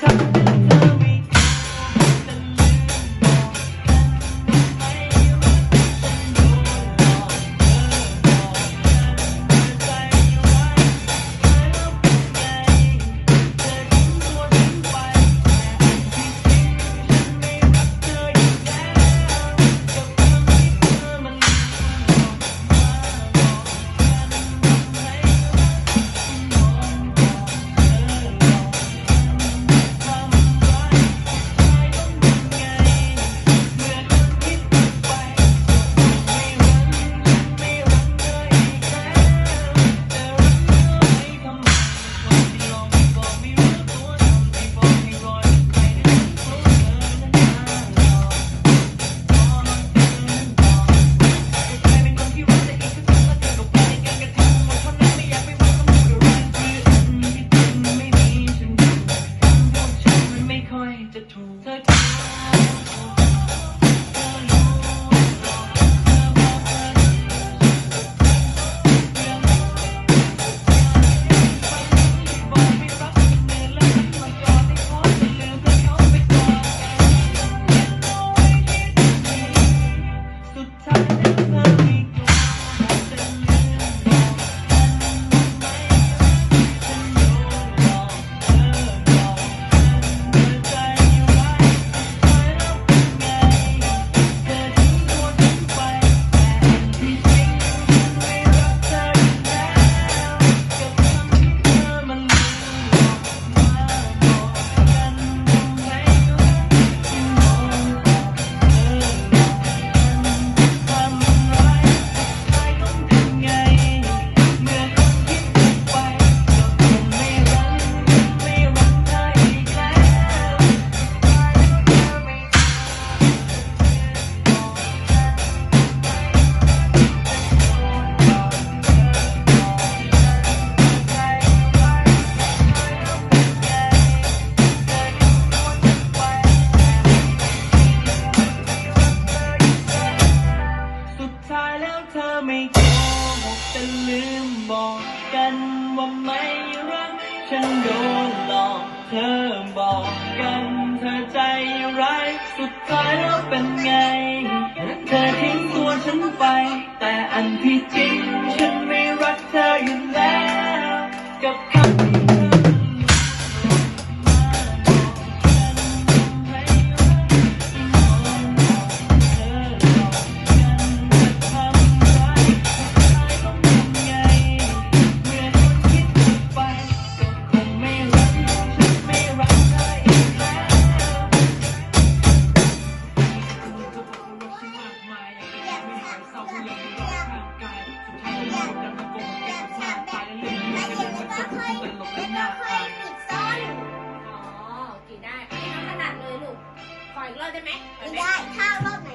咱们。 โกหกแต่ลืมบอกกันว่าไม่รัก ฉันโดนหลอกเธอบอกกันเธอใจร้ายสุดท้ายแล้วเป็นไง เธอทิ้งตัวฉันไป แต่อันที่จริง อีกรอบได้ไหมไม่ได้ถ้ารอบ